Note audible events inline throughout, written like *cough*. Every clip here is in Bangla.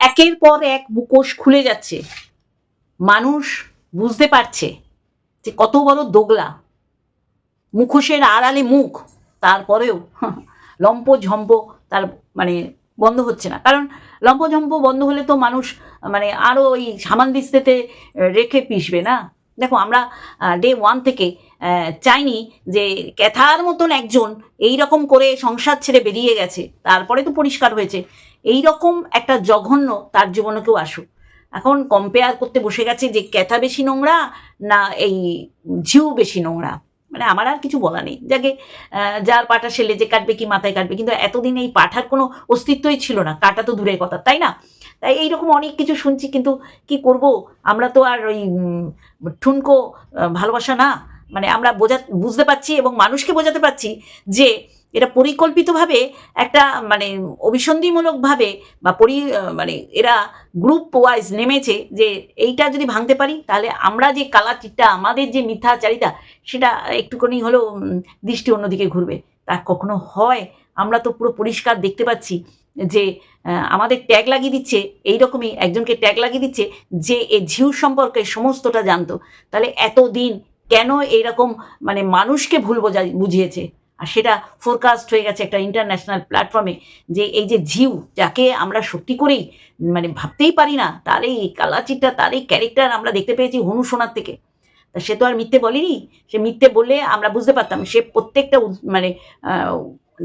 একের পর এক মুখোশ খুলে যাচ্ছে। মানুষ বুঝতে পারছে যে কত বড় দোগলা। মুখোশের আড়ালে মুখ, তারপরেও *laughs* লম্প ঝম্প তার মানে বন্ধ হচ্ছে না। কারণ লম্প ঝম্প বন্ধ হলে তো মানুষ মানে আরও ওই সামান দিস্তেতে রেখে পিসবে না। দেখো আমরা ডে ওয়ান থেকে চাইনি যে ক্যাথার মতন একজন এই রকম করে সংসার ছেড়ে বেরিয়ে গেছে, তারপরে তো পরিষ্কার হয়েছে। এই রকম একটা জঘন্য তার জীবনে কেউ আসুক। এখন কম্পেয়ার করতে বসে গেছে যে ক্যাথা বেশি নোংরা না এই ঝিউ বেশি নোংরা। মানে আমার আর কিছু বলা নেই। যাকে যার পাটা সে লেজে কাটবে কি মাথায় কাটবে, কিন্তু এতদিন এই পাঠার কোনো অস্তিত্বই ছিল না। কাটা তো দূরের কথা, তাই না? তাই এইরকম অনেক কিছু শুনছি, কিন্তু কি করব? আমরা তো আর ওই ঠুনকো ভালোবাসা না। মানে আমরা বোঝা, বুঝতে পারছি এবং মানুষকে বোঝাতে পারছি যে এটা পরিকল্পিতভাবে একটা মানে অভিসন্ধিমূলকভাবে বা পরি মানে এরা গ্রুপ ওয়াইজ নেমেছে যে এইটা যদি ভাঙতে পারি তাহলে আমরা যে কালাচিটটা আমাদের যে মিথ্যাচারিতা সেটা একটুখানি হলেও দৃষ্টি অন্যদিকে ঘুরবে। তা কখনো হয়? আমরা তো পুরো পরিষ্কার দেখতে পাচ্ছি যে আমাদের ট্যাগ লাগিয়ে দিচ্ছে, এইরকমই একজনকে ট্যাগ লাগিয়ে দিচ্ছে যে এ ঝিউ সম্পর্কে সমস্তটা জানতো। তাহলে এতদিন কেন এইরকম মানে মানুষকে ভুল বোঝা বুঝিয়েছে? আর সেটা ফোরকাস্ট হয়ে গেছে একটা ইন্টারন্যাশনাল প্ল্যাটফর্মে যে এই যে ঝিউ যাকে আমরা সত্যি করেই মানে ভাবতেই পারি না, তার এই কালাচিটটা, তার এই ক্যারেক্টার আমরা দেখতে পেয়েছি হনু সোনার থেকে। তা সে তো আর মিথ্যে বলেনি। সে মিথ্যে বললে আমরা বুঝতে পারতাম, সে প্রত্যেকটা মানে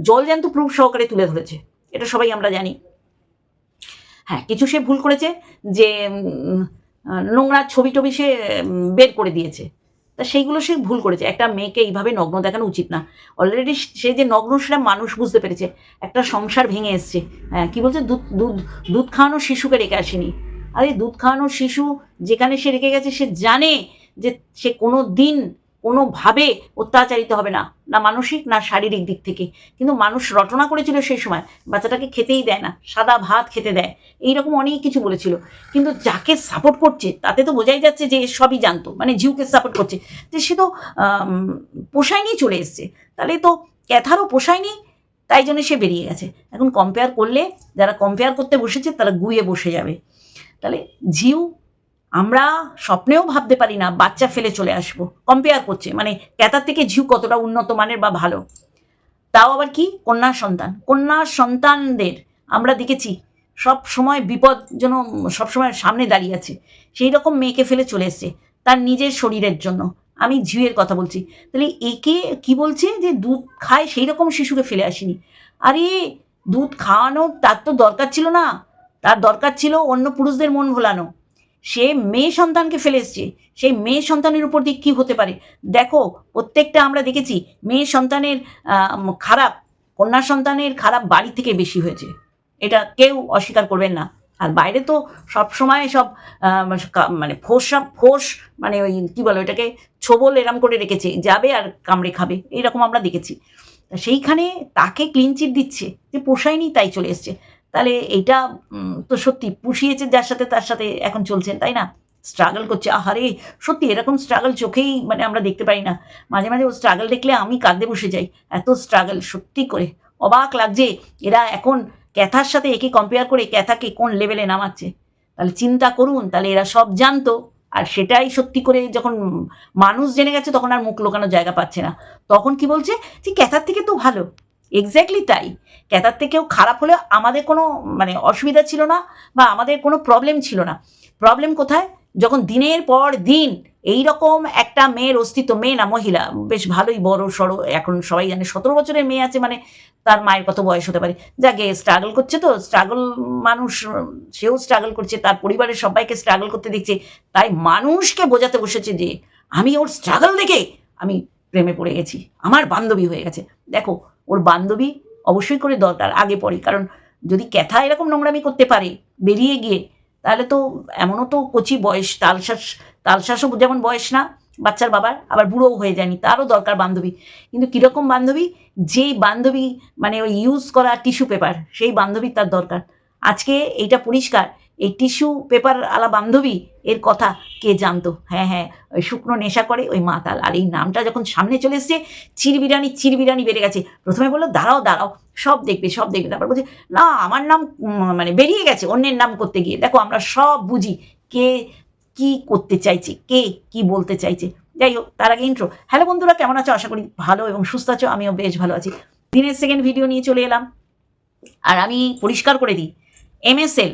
জলজ্যান্ত প্রুফ সহকারে তুলে ধরেছে। এটা সবাই আমরা জানি। হ্যাঁ কিছু সে ভুল করেছে যে নোংরা ছবি টবি সে বের করে দিয়েছে। তা সেইগুলো সে ভুল করেছে। একটা মেয়েকে এইভাবে নগ্ন দেখানো উচিত না। অলরেডি সে যে নগ্ন, সেটা মানুষ বুঝতে পেরেছে। একটা সংসার ভেঙে এসছে। হ্যাঁ কী বলছে? দুধ দুধ দুধ খাওয়ানো শিশুকে রেখে আসেনি। আরে দুধ খাওয়ানো শিশু যেখানে সে রেখে গেছে, সে জানে যে সে কোনো দিন কোনোভাবে অত্যাচারিত হবে না না মানসিক না শারীরিক দিক থেকে। কিন্তু মানুষ রটনা করেছিল সেই সময় বাচ্চাটাকে খেতেই দেয় না সাদা ভাত খেতে দেয় এইরকম অনেক কিছু বলেছিল। কিন্তু যাকে সাপোর্ট করছে তাতে তো বোঝাই যাচ্ছে যে সবই জানতো মানে জিউকে সাপোর্ট করছে। যে সে তো আম, পোষায় নিয়ে চলে এসছে। তাহলে তো ক্যাথারও পোষায়নি তাই জন্য সে বেরিয়ে গেছে। এখন কম্পেয়ার করলে যারা কম্পেয়ার করতে বসেছে তারা গুয়ে বসে যাবে। তাহলে ঝিউ আমরা স্বপ্নেও ভাবতে পারি না বাচ্চা ফেলে চলে আসব। কম্পেয়ার করছে মানে ক্যাতার থেকে ঝিউ কতটা উন্নত মানের বা ভালো। তাও আবার কি? কন্যা সন্তান। কন্যা সন্তানদের আমরা দেখেছি, সব সময় বিপদ যেন সবসময় সামনে দাঁড়িয়ে আছে। সেই রকম মেয়েকে ফেলে চলে এসছে, তার নিজের শরীরের জন্য। আমি ঝিউয়ের কথা বলছি। তাহলে একে কি বলছে যে দুধ খায় সেই রকম শিশুকে ফেলে আসেনি। আরে, দুধ খাওয়ানো তার তো দরকার ছিল না। তার দরকার ছিল অন্য পুরুষদের মন ভোলানো সে মেয়ে সন্তানকে ফেলে এসছে। সেই মেয়ে সন্তানের উপর দিয়ে কী হতে পারে? দেখো, প্রত্যেকটা আমরা দেখেছি মেয়ে সন্তানের খারাপ, কন্যা সন্তানের খারাপ বাড়ি থেকে বেশি হয়েছে। এটা কেউ অস্বীকার করবেন না। আর বাইরে তো সব সময় সব মানে ফোস ফোস মানে ওই কী বলো ওটাকে, ছোবল এরম করে রেখেছে। যাবে আর কামড়ে খাবে, এইরকম আমরা দেখেছি। সেইখানে তাকে ক্লিন চিট দিচ্ছে। যে পোষায়নি, তাই চলে এসছে। তাহলে এটা তো সত্যি পুষিয়েছে যার সাথে, তার সাথে এখন চলছেন, তাই না? স্ট্রাগল করছে, আহারে, সত্যি এরকম স্ট্রাগল চোখেই মানে আমরা দেখতে পাই না। মাঝে মাঝে ও স্ট্রাগল দেখলে আমি কাঁদতে বসে যাই, এত স্ট্রাগল সত্যি করে। অবাক লাগছে, এরা এখন ক্যাথার সাথে একে কম্পেয়ার করে ক্যাথাকে কোন লেভেলে নামাচ্ছে। তাহলে চিন্তা করুন, তাহলে এরা সব জানতো, আর সেটাই সত্যি করে যখন মানুষ জেনে গেছে, তখন আর মুখ লোকানোর জায়গা পাচ্ছে না। তখন কি বলছে? যে ক্যাথার থেকে তো ভালো। এক্স্যাক্টলি তাই। ক্যাথার থেকেও খারাপ হলেও আমাদের কোনো মানে অসুবিধা ছিল না বা আমাদের কোনো প্রবলেম ছিল না। প্রবলেম কোথায়? যখন দিনের পর দিন এই রকম একটা মেয়ের অস্তিত্ব, মেয়ে না, মহিলা, বেশ ভালোই বড়, সড়ো, এখন সবাই জানে সতেরো বছরের মেয়ে আছে মানে তার মায়ের কত বয়স হতে পারে। যাকে স্ট্রাগল করছে তো স্ট্রাগল মানুষ, সেও স্ট্রাগল করছে, তার পরিবারের সবাইকে স্ট্রাগল করতে দেখছে। তাই মানুষকে বোঝাতে বসেছে যে, আমি ওর স্ট্রাগল দেখে আমি প্রেমে পড়ে গেছি। আমার বান্ধবী হয়ে গেছে। দেখো ওর বান্ধবী অবশ্যই করে দরকার, আগে পরে। কারণ যদি ক্যাথা এরকম নোংরামি করতে পারে, বেরিয়ে গিয়ে, তাহলে তো এমনও তো কচি বয়স তালশ্বাস তালশ্বাসও যেমন বয়স না, বাচ্চার বাবার, আবার বুড়োও হয়ে যায়নি, তারও দরকার বান্ধবী। কিন্তু কীরকম বান্ধবী, যেই বান্ধবী মানে ওই ইউজ করা টিস্যু পেপার সেই বান্ধবী তার দরকার। আজকে এইটা পরিষ্কার, এই টিস্যু পেপার আলা বান্ধবী এর কথা কে জানতো? হ্যাঁ হ্যাঁ ওই শুকনো নেশা করে ওই মাতাল। আর এই নামটা যখন সামনে চলে এসছে, চিরবিরানি চিরবিরানি বেড়ে গেছে। প্রথমে বলল, দাঁড়াও দাঁড়াও, সব দেখবে সব দেখবে। তারপর বলছে, না, আমার নাম মানে বেরিয়ে গেছে, অন্যের নাম করতে গিয়ে। দেখো, আমরা সব বুঝি কে কি করতে চাইছে, কে কি বলতে চাইছে। যাই হোক, তার আগে ইন্ট্রো হ্যালো বন্ধুরা, কেমন আছো? আশা করি ভালো এবং সুস্থ আছো, আমিও বেশ ভালো আছি। দিনের সেকেন্ড ভিডিও নিয়ে চলে এলাম। আর আমি পরিষ্কার করে দিই এমএসএল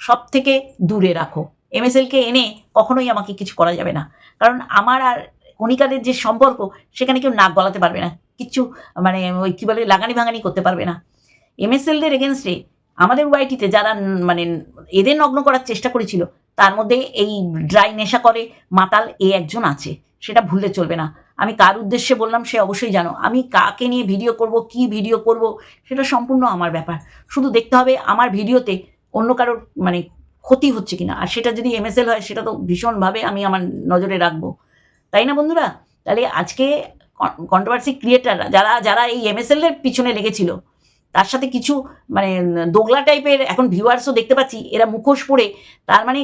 সব থেকে দূরে রাখো। এমএসএলকে এনে কখনোই আমাকে কিছু করা যাবে না। কারণ আমার আর কণিকাদের যে সম্পর্ক, সেখানে কেউ নাক গলাতে পারবে না। কিচ্ছু মানে ওই কী বলে, লাগানি ভাঙানি করতে পারবে না। এমএসএলদের এগেনস্টে আমাদের ওয়াইটিতে যারা মানে এদের নগ্ন করার চেষ্টা করেছিল, তার মধ্যে এই ড্রাই নেশা করে মাতাল এ একজন আছে। সেটা ভুললে চলবে না। আমি কার উদ্দেশ্যে বললাম সে অবশ্যই জানো। আমি কাকে নিয়ে ভিডিও করব, কি ভিডিও করব, সেটা সম্পূর্ণ আমার ব্যাপার। শুধু দেখতে হবে আমার ভিডিওতে অন্য কারোর মানে ক্ষতি হচ্ছে কিনা? আর সেটা যদি এমএসএল হয়, সেটা তো ভীষণভাবে আমি আমার নজরে রাখব। তাই না বন্ধুরা? তাহলে আজকে কন্ট্রোভার্সি ক্রিয়েটাররা যারা যারা এই এমএসএল এর পিছনে লেগেছিল, তার সাথে কিছু মানে দোগলা টাইপের এখন ভিউয়ার্সও দেখতে পাচ্ছি, এরা মুখোশ পরে, তার মানে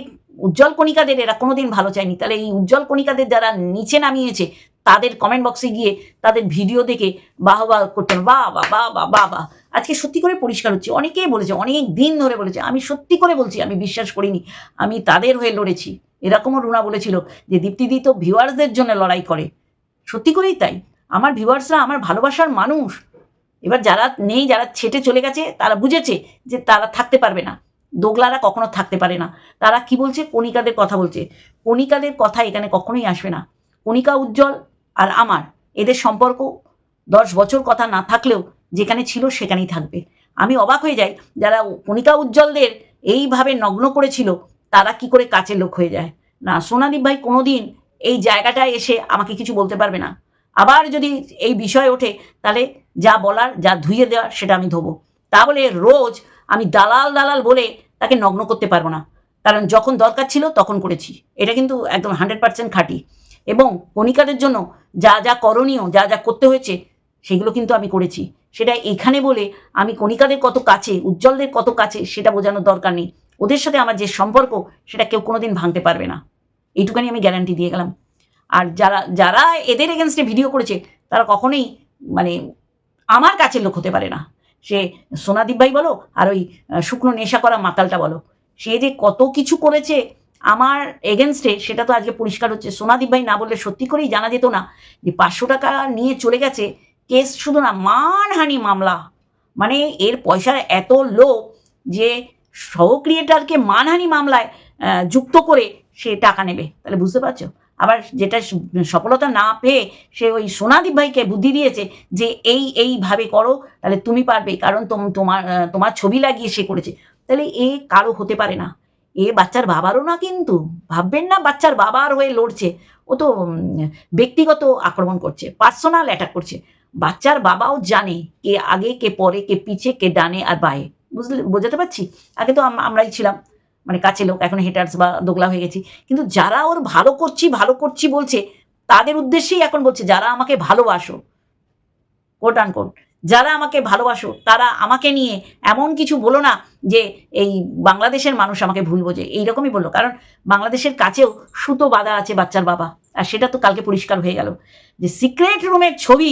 উজ্জ্বল কণিকাদের এরা কোনোদিন ভালো চায়নি। তাহলে এই উজ্জ্বল কণিকাদের যারা নিচে নামিয়েছে তাদের কমেন্ট বক্সে গিয়ে তাদের ভিডিও দেখে বাহ বাহ করতেন বাহ বাহ বাহ। আজকে সত্যি করে পরিষ্কার হচ্ছে। অনেকেই বলেছে, অনেক দিন ধরে বলেছে, আমি সত্যি করে বলছি, আমি বিশ্বাস করিনি, আমি তাদের হয়ে লড়েছি। এরকমও রুনা বলেছিল যে, দীপ্তিদি তো ভিউয়ার্সদের জন্য লড়াই করে। সত্যি করেই তাই। আমার ভিউয়ার্সরা আমার ভালোবাসার মানুষ। এবার যারা নেই, যারা ছেটে চলে গেছে, তারা বুঝেছে যে, তারা থাকতে পারবে না। দোগলারা কখনো থাকতে পারে না। তারা কি বলছে? কণিকাদের কথা বলছে। কণিকাদের কথা এখানে কখনোই আসবে না। কণিকা উজ্জ্বল আর আমার, এদের সম্পর্ক দশ বছর কথা না থাকলেও যেখানে ছিল সেখানেই থাকবে। আমি অবাক হয়ে যাই, যারা কণিকা উজ্জ্বলদের এইভাবে নগ্ন করেছিল, তারা কি করে কাছের লোক হয়ে যায়? না, সোনাদীপ ভাই কোনোদিন এই জায়গাটায় এসে আমাকে কিছু বলতে পারবে না। আবার যদি এই বিষয় ওঠে, তাহলে যা বলার, যা ধুইয়ে দেওয়ার, সেটা আমি ধোবো। তা বলে রোজ আমি দালাল দালাল বলে তাকে নগ্ন করতে পারব না। কারণ যখন দরকার ছিল তখন করেছি। এটা কিন্তু একদম হান্ড্রেড পার্সেন্ট খাঁটি। এবং কণিকাদের জন্য যা যা করণীয়, যা যা করতে হয়েছে, সেগুলো কিন্তু আমি করেছি। সেটা এখানে বলে আমি কণিকাদের কত কাছে, উজ্জ্বলদের কত কাছে, সেটা বোঝানোর দরকার নেই। ওদের সাথে আমার যে সম্পর্ক, সেটা কেউ কোনোদিন ভাঙতে পারবে না। এইটুখানি আমি গ্যারান্টি দিয়ে গেলাম। আর যারা যারা এদের এগেনস্টে ভিডিও করেছে, তারা কখনোই মানে আমার কাছের লোক হতে পারে না। সে সোনাদীপ ভাই বলো, আর ওই শুকনো নেশা করা মাতালটা বলো। সে যে কত কিছু করেছে আমার এগেনস্টে সেটা তো আজকে পরিষ্কার হচ্ছে। সোনাদীপ ভাই না বললে সত্যি করেই জানা যেত না যে পাঁচশো টাকা নিয়ে চলে গেছে। কেস শুধু না, মানহানি মামলা। মানে এর পয়সার এত লোভ যে সহ ক্রিয়েটারকে মানহানি মামলায় যুক্ত করে সে টাকা নেবে। তাহলে বুঝতে পারছ? আবার যেটা সফলতা না পেয়ে সে ওই সোনাদীপ ভাইকে বুদ্ধি দিয়েছে যে এই, এইভাবে করো, তাহলে তুমি পারবে। কারণ তোম- তোমার তোমার ছবি লাগিয়ে সে করেছে। তাহলে এ কারও হতে পারে না। এ বাচ্চার বাবারও না কিন্তু। ভাববেন না, বাচ্চার বাবার হয়ে লড়ছে। ও তো ব্যক্তিগত আক্রমণ করছে পার্সোনাল অ্যাটাক করছে। বাচ্চার বাবাও জানে কে আগে, কে পরে, কে পিছে, কে ডানে আর বায়ে। বুঝলে, বোঝাতে পারছি? আগে তো আমরাই ছিলাম। মানে কাছে লোক, এখন হেটার্স বা দোগলা হয়ে গেছি। কিন্তু যারা ওর ভালো করছি ভালো করছি বলছে, তাদের উদ্দেশ্যেই এখন বলছে, যারা আমাকে ভালোবাসো কোট আন কোট যারা আমাকে ভালোবাসো, তারা আমাকে নিয়ে এমন কিছু বলো না যে এই বাংলাদেশের মানুষ আমাকে ভুল বোঝে। এইরকমই বলল। কারণ বাংলাদেশের কাছেও সুতো বাঁধা আছে বাচ্চার বাবা। আর সেটা তো কালকে পরিষ্কার হয়ে গেল। যে সিক্রেট রুমের ছবি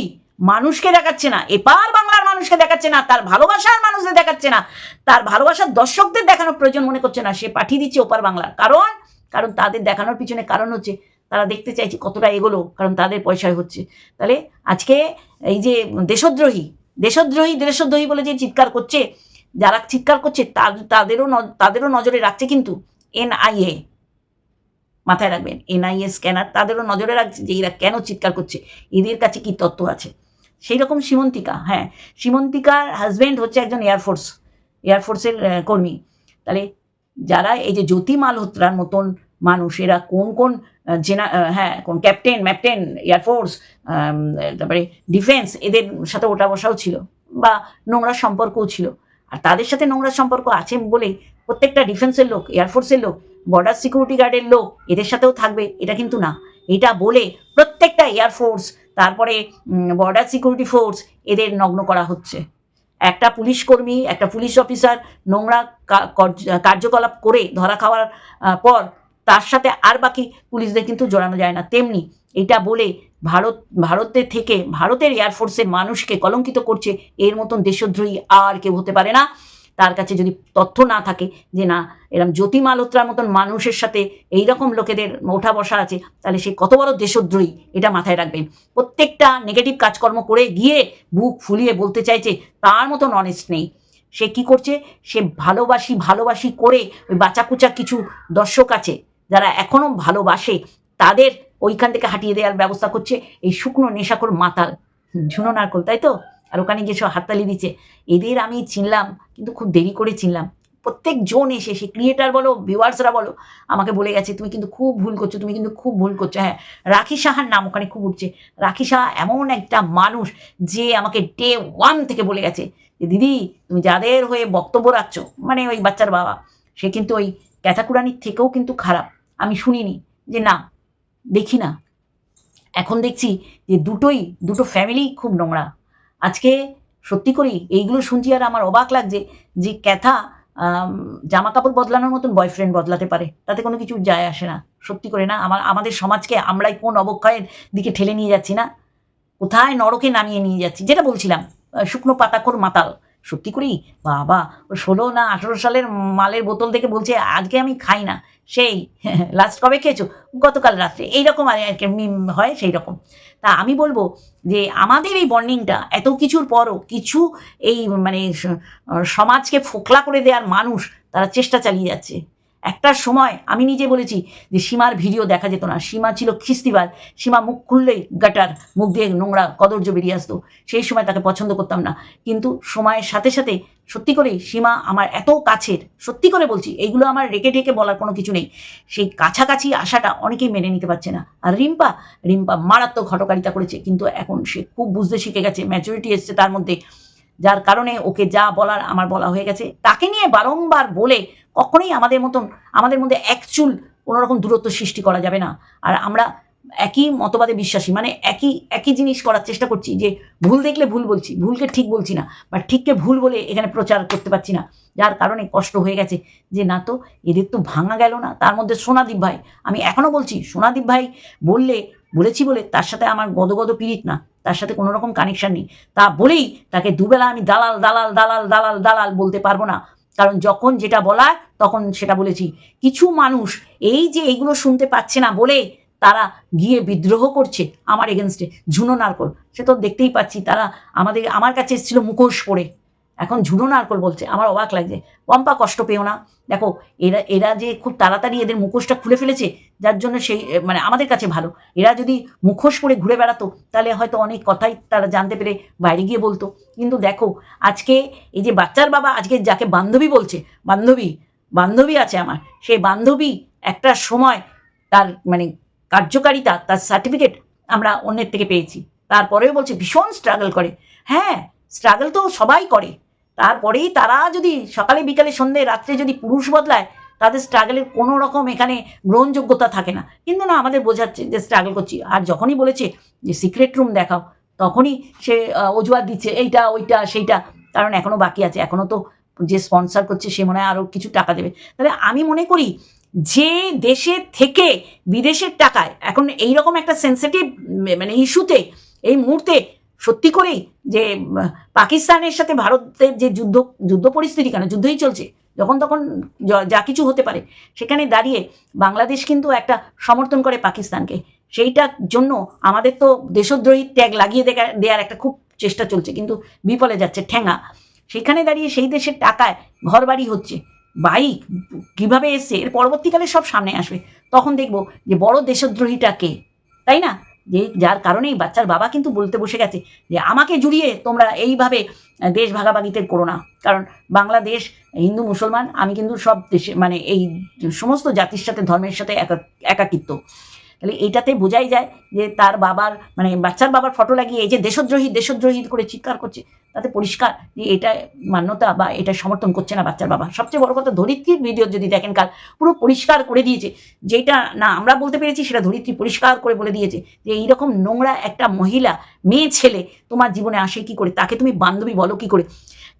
মানুষকে দেখাচ্ছে না, এপার বাংলার মানুষকে দেখাচ্ছে না, তার ভালোবাসার মানুষদের দেখাচ্ছে না, তার ভালোবাসার দর্শকদের দেখানোর প্রয়োজন মনে করছে না, সে পাঠিয়ে দিচ্ছে ওপার বাংলার। কারণ কারণ তাদের দেখানোর পিছনে কারণ হচ্ছে তারা দেখতে চাইছে কতটা এগোলো, কারণ তাদের পয়সায় হচ্ছে। তাহলে আজকে এই যে দেশদ্রোহী দেশদ্রোহী দেশদ্রোহী বলে যে চিৎকার করছে, যারা চিৎকার করছে তাদেরও তাদেরও নজরে রাখছে কিন্তু এনআইএ। মাথায় রাখবেন, এনআইএ স্ক্যানার তাদেরও নজরে রাখছে যে এরা কেন চিৎকার করছে, এদের কাছে কি তত্ত্ব আছে? সেই রকম সীমন্তিকা হ্যাঁ সীমন্তিকার হাজবেন্ড হচ্ছে একজন এয়ারফোর্স এয়ারফোর্সের কর্মী। তাহলে যারা এই যে জ্যোতি মালহোত্রার মতন মানুষ, এরা কোন কোন জেনা হ্যাঁ কোন ক্যাপ্টেন ম্যাপ্টেন এয়ারফোর্স তারপরে ডিফেন্স এদের সাথে ওটা বসাও ছিল বা নোংরা সম্পর্কও ছিল। আর তাদের সাথে নোংরা সম্পর্ক আছে বলেই প্রত্যেকটা ডিফেন্সের লোক এয়ারফোর্সের লোক বর্ডার সিকিউরিটি গার্ডের লোক এদের সাথেও থাকবে, এটা কিন্তু না। এটা বলে প্রত্যেকটা এয়ারফোর্স তারপরে বর্ডার সিকিউরিটি ফোর্স এদের নগ্ন করা হচ্ছে। একটা পুলিশ কর্মী, একটা পুলিশ অফিসার নোংরা কার্যকলাপ করে ধরা খাওয়ার পর তার সাথে আর বাকি পুলিশদের কিন্তু জড়ানো যায় না। তেমনি এটা বলে ভারত, ভারতের থেকে ভারতের এয়ারফোর্সের মানুষকে কলঙ্কিত করছে এর মতন দেশদ্রোহী আর কেউ হতে পারে না। তার কাছে যদি তথ্য না থাকে যে না, এরম জ্যোতি মালোত্রার মতন মানুষের সাথে এই রকম লোকেদের ওঠা বসা আছে, তাহলে সে কত বড় দেশদ্রোহী এটা মাথায় রাখবেন। প্রত্যেকটা নেগেটিভ কাজকর্ম করে গিয়ে বুক ফুলিয়ে বলতে চাইছে, তার মতন অনেস্ট নেই। সে কি করছে? সে ভালোবাসি ভালোবাসি করে ওই বাঁচাকুচা কিছু দর্শক আছে যারা এখনও ভালোবাসে, তাদের ওইখান থেকে হাঁটিয়ে দেওয়ার ব্যবস্থা করছে এই শুকনো নেশাকর মাতাল। ঝুনো নারকল, তাই তো? আর ওখানে গিয়ে সব হাততালি দিচ্ছে। এদের আমি চিনলাম, কিন্তু খুব দেরি করে চিনলাম। প্রত্যেক জন এসে, সে ক্রিয়েটার বলো ভিউয়ার্সরা বলো, আমাকে বলে গেছে, তুমি কিন্তু খুব ভুল করছ, তুমি কিন্তু খুব ভুল করছ। হ্যাঁ রাখি সাহার নাম ওখানে খুব উঠছে। রাখি সাহা এমন একটা মানুষ যে আমাকে ডে ওয়ান থেকে বলে গেছে যে, দিদি, তুমি যাদের হয়ে বক্তব্য রাখছো মানে ওই বাচ্চার বাবা, সে কিন্তু ওই ক্যাথাকুরানির থেকেও কিন্তু খারাপ। আমি শুনিনি যে না, দেখি না। এখন দেখছি যে দুটোই, দুটো ফ্যামিলি খুব নোংরা। আজকে সত্যি করেই এইগুলো শুনছি আর আমার অবাক লাগছে যে ক্যাথা জামা কাপড় বদলানোর মতন বয়ফ্রেন্ড বদলাতে পারে। তাতে কোনো কিছু যায় আসে না। সত্যি করে না আমার আমাদের সমাজকে আমরাই কোন অবক্ষয়ের দিকে ঠেলে নিয়ে যাচ্ছি না। কোথায় নরকে নামিয়ে নিয়ে যাচ্ছি? যেটা বলছিলাম শুকনো পাতাখোর মাতাল। সত্যি করেই? বাবা ও ষোলো না আঠেরো সালের মালের বোতল দেখে বলছে, আজকে আমি খাই না। সেই *laughs* লাস্ট কবে খেয়েছো? গতকাল রাত্রে। এইরকম আর কি হয় সেই রকম তা আমি বলব যে, আমাদের এই বর্নিংটা এত কিছুর পরও কিছু এই মানে সমাজকে ফোকলা করে দেওয়ার মানুষ তারা চেষ্টা চালিয়ে যাচ্ছে। একটা সময় আমি নিজে বলেছি যে সীমার ভিডিও দেখা যেত না। সীমা ছিল খিস্তিবাজ সীমা মুখ খুললেই গাটার মুখ দিয়ে নোংরা কদর্য বেরিয়ে আসতো। সেই সময় তাকে পছন্দ করতাম না। কিন্তু সময়ের সাথে সাথে সত্যি করেই সীমা আমার এত কাছের, সত্যি করে বলছি, এইগুলো আমার রেখে ঢেকে বলার কোনো কিছু নেই। সেই কাছাকাছি আসাটা অনেকেই মেনে নিতে পারছে না। আর রিম্পা রিম্পা মারাত্মক ঘটকারিতা করেছে। কিন্তু এখন সে খুব বুঝতে শিখে গেছে ম্যাচুরিটি এসছে তার মধ্যে। যার কারণে ওকে যা বলার আমার বলা হয়ে গেছে। তাকে নিয়ে বারংবার বলে কখনোই আমাদের মতন, আমাদের মধ্যে একচুল কোনো রকম দূরত্ব সৃষ্টি করা যাবে না। আর আমরা একই মতবাদে বিশ্বাসী মানে একই একই জিনিস করার চেষ্টা করছি যে ভুল দেখলে ভুল বলছি, ভুলকে ঠিক বলছি না, বা ঠিককে ভুল বলে এখানে প্রচার করতে পারছি না। যার কারণে কষ্ট হয়ে গেছে যে না তো, এদের তো ভাঙা গেল না, তার মধ্যে সোনাদীপ ভাই। আমি এখনও বলছি, সোনাদীপ ভাই বললে, বলেছি বলে তার সাথে আমার গদগদ পীড়িত না। তার সাথে কোনো রকম কানেকশান নেই। তা বলেই তাকে দুবেলা আমি দালাল দালাল দালাল দালাল দালাল বলতে পারব না। কারণ যখন যেটা বলার, তখন সেটা বলেছি। কিছু মানুষ এই যে এইগুলো শুনতে পাচ্ছে না বলে তারা গিয়ে বিদ্রোহ করছে আমার এগেনস্টে ঝুনো নারকল। সে তো দেখতেই পাচ্ছি তারা আমাদের, আমার কাছে এসেছিল মুখোশ পরে। এখন ঝুনো নারকল বলছে, আমার অবাক লাগছে। পম্পা, কষ্ট পেও না। দেখো, এরা এরা যে খুব তাড়াতাড়ি এদের মুখোশটা খুলে ফেলেছে, যার জন্য সেই মানে আমাদের কাছে ভালো। এরা যদি মুখোশ করে ঘুরে বেড়াতো, তাহলে হয়তো অনেক কথাই তারা জানতে পেরে বাইরে গিয়ে বলতো। কিন্তু দেখো, আজকে এই যে বাচ্চার বাবা, আজকে যাকে বান্ধবী বলছে, বান্ধবী বান্ধবী আছে আমার, সেই বান্ধবী একটা সময় তার মানে কার্যকারিতা, তার সার্টিফিকেট আমরা অন্যের থেকে পেয়েছি। তারপরেও বলছে, ভীষণ স্ট্রাগল করে। হ্যাঁ স্ট্রাগল তো সবাই করে। তারপরেই তারা যদি সকালে, বিকালে সন্ধে রাত্রে যদি পুরুষ বদলায়, তাদের স্ট্রাগলের কোনো রকম এখানে গ্রহণযোগ্যতা থাকে না। কিন্তু না, আমাদের বোঝাচ্ছে যে স্ট্রাগল করছি। আর যখনই বলেছে যে সিক্রেট রুম দেখাও, তখনই সে অজুহাত দিচ্ছে, এইটা, ওইটা, সেইটা। কারণ এখনও বাকি আছে। এখনও তো যে স্পন্সর করছে, সে মনে হয় আরও কিছু টাকা দেবে। তাহলে আমি মনে করি, যে দেশের থেকে বিদেশের টাকায়, এখন এই রকম একটা সেন্সিটিভ মানে ইস্যুতে এই মুহূর্তে সত্যি করেই যে পাকিস্তানের সাথে ভারতের যে যুদ্ধ যুদ্ধ পরিস্থিতি কেন, যুদ্ধই চলছে, যখন তখন যা কিছু হতে পারে, সেখানে দাঁড়িয়ে বাংলাদেশ কিন্তু একটা সমর্থন করে পাকিস্তানকে। সেইটার জন্য আমাদের তো দেশদ্রোহী ট্যাগ লাগিয়ে দেওয়ার একটা খুব চেষ্টা চলছে, কিন্তু বিফলে যাচ্ছে ঠেঙা। সেখানে দাঁড়িয়ে সেই দেশের টাকায় ঘর বাড়ি হচ্ছে, বাইক কীভাবে এসছে, এর পরবর্তীকালে সব সামনে আসবে। তখন দেখব যে বড় দেশদ্রোহীটা কে, তাই না? যে যার কারণেই বাচ্চার বাবা কিন্তু বলতে বসে গেছে যে আমাকে জুড়িয়ে তোমরা এইভাবে দেশ ভাগাভাগিতে করো না। কারণ বাংলাদেশ, হিন্দু, মুসলমান, আমি কিন্তু সব দেশে মানে এই সমস্ত জাতির সাথে, ধর্মের সাথে একা- একাকিত্ব। তাহলে এইটাতে বোঝাই যায় যে তার বাবার মানে বাচ্চার বাবার ফটো লাগিয়ে এই যে দেশদ্রোহী দেশদ্রোহী করে চিৎকার করছে, তাতে পরিষ্কার যে এটা মান্যতা বা এটা সমর্থন করছে না বাচ্চার বাবা। সবচেয়ে বড় কথা ধরিত্রীর ভিডিও যদি দেখেন, কাল পুরো পরিষ্কার করে দিয়েছে। যেটা না আমরা বলতে পেরেছি, সেটা ধরিত্রী পরিষ্কার করে বলে দিয়েছে যে এইরকম নোংরা একটা মহিলা, মেয়ে, ছেলে তোমার জীবনে আসে কি করে? তাকে তুমি বান্ধবী বলো কি করে?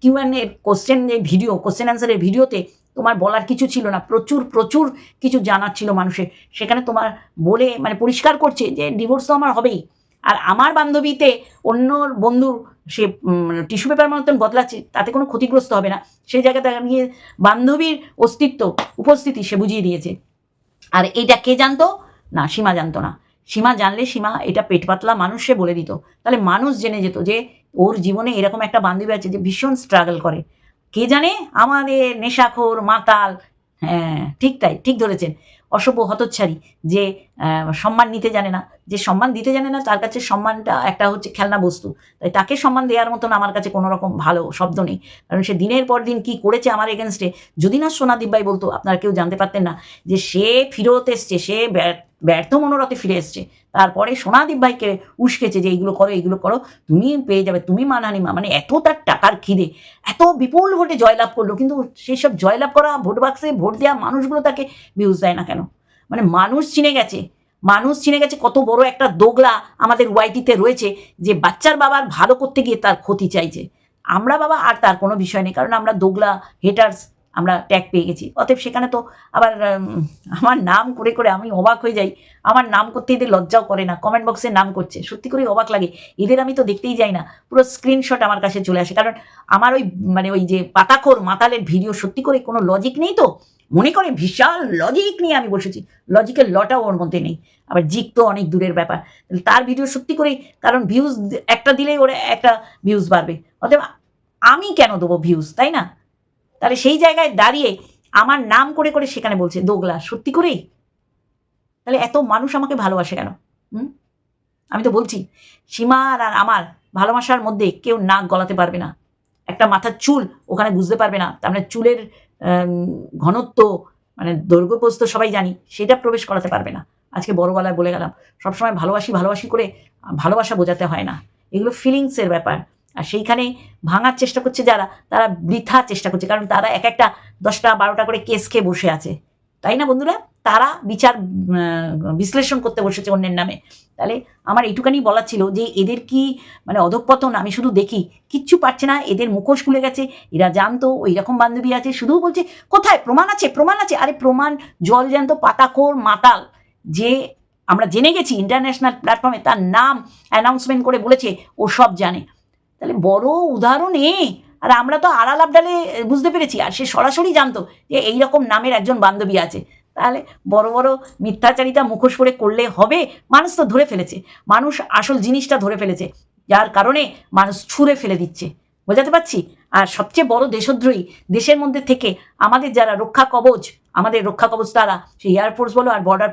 কিউ অ্যান্ড এর কোশ্চেন যে ভিডিও কোশ্চেন অ্যান্সারের ভিডিওতে তোমার বলার কিছু ছিল না। প্রচুর প্রচুর কিছু জানার ছিল মানুষের। সেখানে তোমার বলে মানে পরিষ্কার করছে যে ডিভোর্স তো আমার হবেই। আর আমার বান্ধবীতে অন্য বন্ধুর সে টিস্যু পেপার মতন বদলাচ্ছে, তাতে কোনো ক্ষতিগ্রস্ত হবে না। সেই জায়গাতে গিয়ে বান্ধবীর অস্তিত্ব, উপস্থিতি সে বুঝিয়ে দিয়েছে। আর এটা কে জানতো? না, সীমা জানতো না। সীমা জানলে সীমা এটা পেট পাতলা মানুষ সে বলে দিত। তাহলে মানুষ জেনে যেত যে ওর জীবনে এরকম একটা বান্ধবী আছে যে ভীষণ স্ট্রাগল করে। কে জানে? আমাদের নেশাখোর মাতাল। হ্যাঁ ঠিক তাই ঠিক ধরেছেন। অসভ্য হতচ্ছাড়ি যে সম্মান নিতে জানে না। যে সম্মান দিতে জানে না, তার কাছে সম্মানটা একটা হচ্ছে খেলনা বস্তু। তাই তাকে সম্মান দেওয়ার মতন আমার কাছে কোনো রকম ভালো শব্দ নেই। কারণ সে দিনের পর দিন কি করেছে আমার এগেনস্টে যদি না সোনাদীপ ভাই বলতো, আপনারা কেউ জানতে পারতেন না যে সে ফিরত এসছে, সে ব্যর্থ- মনোরথে ফিরে এসছে। তারপরে সোনাদীপ ভাইকে উস্কেছে যে, এইগুলো করো এইগুলো করো, তুমি পেয়ে যাবে, তুমি মানহানি মা মানে এত তার টাকার খিদে, এত বিপুল ভোটে জয়লাভ করল, কিন্তু সেই সব জয়লাভ করা, ভোট বাক্সে ভোট দেওয়া মানুষগুলো তাকে ভিউজ দেয় না কেন? মানে মানুষ চিনে গেছে। মানুষ চিনে গেছে কত বড় একটা দোগলা আমাদের ওয়াইটিতে রয়েছে যে বাচ্চার বাবার ভালো করতে গিয়ে তার ক্ষতি চাইছে। আমরা বাবা আর তার কোনো বিষয় নেই, কারণ আমরা দোগলা হেটার্স আমরা ট্যাগ পেয়ে গেছি। অতএব সেখানে তো আবার আমার নাম করে করে আমি অবাক হয়ে যাই। আমার নাম করতে এদের লজ্জাও করে না। কমেন্ট বক্সে নাম করছে। সত্যি করে অবাক লাগে। এদের আমি তো দেখতেই যাই না। পুরো স্ক্রিনশট আমার কাছে চলে আসে। কারণ আমার ওই মানে ওই যে পাতাখোর মাতালের ভিডিও সত্যি করে কোনো লজিক নেই তো? মনে করে বিশাল লজিক নিয়ে আমি বসেছি। লজিকের লটাও ওর মধ্যে নেই। আবার জিক তো অনেক দূরের ব্যাপার। তার ভিডিও সত্যি করেই, কারণ ভিউজ একটা দিলেই ওরা একটা ভিউজ বাড়বে। অতএব আমি কেন দেবো ভিউজ তাই না? তাহলে সেই জায়গায় দাঁড়িয়ে আমার নাম করে করে সেখানে বলছে, দোগলা, সত্যি করেই? তাহলে এত মানুষ আমাকে ভালোবাসে কেন? হুম? আমি তো বলছি, সীমার আর আমার ভালোবাসার মধ্যে কেউ নাক গলাতে পারবে না। একটা মাথার চুল ওখানে বুঝতে পারবে না। তার মানে চুলের ঘনত্ব মানে দৈর্ঘ্য প্রস্থ সবাই জানি, সেটা প্রবেশ করাতে পারবে না। আজকে বড় গলায় বলে গেলাম, সবসময় ভালোবাসি ভালোবাসি করে ভালোবাসা বোঝাতে হয় না। এগুলো ফিলিংসের ব্যাপার। আর সেইখানে ভাঙার চেষ্টা করছে যারা, তারা বৃথা চেষ্টা করছে, কারণ তারা এক একটা দশটা বারোটা করে কেস খেয়ে বসে আছে। তাই না বন্ধুরা? তারা বিচার বিশ্লেষণ করতে বসেছে অন্যের নামে। তাহলে আমার এইটুকানি বলার ছিল যে এদের কি মানে অধঃপতন আমি শুধু দেখি, কিচ্ছু পারছে না, এদের মুখোশ খুলে গেছে, এরা জানতো ওই রকম বান্ধবী আছে শুধু বলছে, কোথায়? প্রমাণ আছে প্রমাণ আছে। আরে প্রমাণ, জল জ্যান্ত পাতাখোর মাতাল, যে আমরা জেনে গেছি ইন্টারন্যাশনাল প্ল্যাটফর্মে তার নাম অ্যানাউন্সমেন্ট করে বলেছে, ও সব জানে। তাহলে বড় উদাহরণ, আর আমরা তো আড়াল আবডালে বুঝতে পেরেছি। আর সে সরাসরি জানতো যে এই রকম নামের একজন বান্ধবী আছে। তাহলে বড় বড় মিথ্যাচারিতা মুখোশ পরে করলে হবে, মানুষ তো ধরে ফেলেছে। মানুষ আসল জিনিসটা ধরে ফেলেছে, যার কারণে মানুষ ছুঁড়ে ফেলে দিচ্ছে। বোঝাতে পারছি? আর সবচেয়ে বড় দেশদ্রোহী দেশের মধ্যে থেকে আমাদের যারা রক্ষা কবচ, আমাদের রক্ষা কবচ তারা, সেই এয়ারফোর্স বলো আর বর্ডার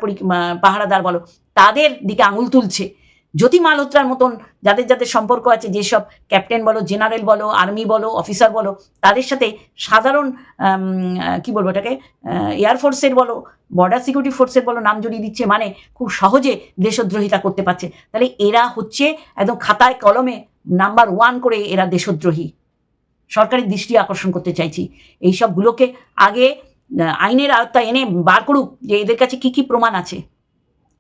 পাহারাদার বলো, তাদের দিকে আঙুল তুলছে। জ্যোতি মালহোত্রার মতন যাদের যাদের সম্পর্ক আছে, যেসব ক্যাপ্টেন বলো জেনারেল বলো আর্মি বলো অফিসার বলো, তাদের সাথে সাধারণ কি বলব এটাকে এয়ারফোর্সের বলো বর্ডার সিকিউরিটি ফোর্সের বলো নাম জড়িয়ে দিচ্ছে মানে খুব সহজে দেশদ্রোহিতা করতে পারছে। তাহলে এরা হচ্ছে একদম খাতায় কলমে নাম্বার ওয়ান করে এরা দেশদ্রোহী। সরকারের দৃষ্টি আকর্ষণ করতে চাইছি। এই সবগুলোকে আগে আইনের আওতায় এনে বার করুক যে এদের কাছে কি কি প্রমাণ আছে।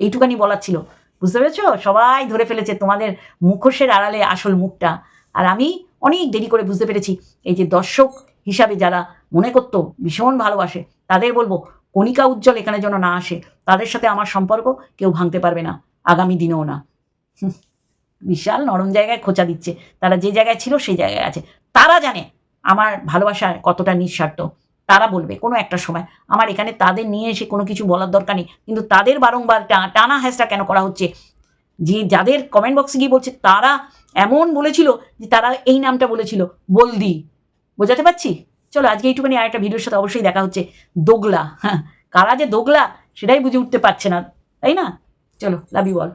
এইটুকানি বলার ছিল। বুঝতে পেরেছ? সবাই ধরে ফেলেছে তোমাদের মুখোশের আড়ালে আসল মুখটা। আর আমি অনেক দেরি করে বুঝতে পেরেছি, এই যে দর্শক হিসাবে যারা মনে করতো ভীষণ ভালোবাসে, তাদের বলব, কণিকা উজ্জ্বল এখানে যেন না আসে, তাদের সাথে আমার সম্পর্ক কেউ ভাঙতে পারবে না, আগামী দিনেও না। বিশাল নরম জায়গায় খোঁচা দিচ্ছে, তারা যে জায়গায় ছিল সেই জায়গায় আছে। তারা জানে আমার ভালোবাসা কতটা নিঃস্বার্থ। তারা বলবে কোনো একটা সময়, আমার এখানে তাদের নিয়ে এসে কোনো কিছু বলার দরকার নেই, কিন্তু তাদের বারংবার টানা হ্যাসটা কেন করা হচ্ছে? যে যাদের কমেন্ট বক্সে গিয়ে বলছে, তারা এমন বলেছিল যে তারা এই নামটা বলেছিল, বলদি। বোঝাতে পারছি? চলো আজকে এইটুখানি আর একটা ভিডিওর সাথে অবশ্যই দেখা হচ্ছে। দোগলা হ্যাঁ কারা যে দোগলা সেটাই বুঝে উঠতে পারছে না, তাই না? চলো লাভ ইউ অল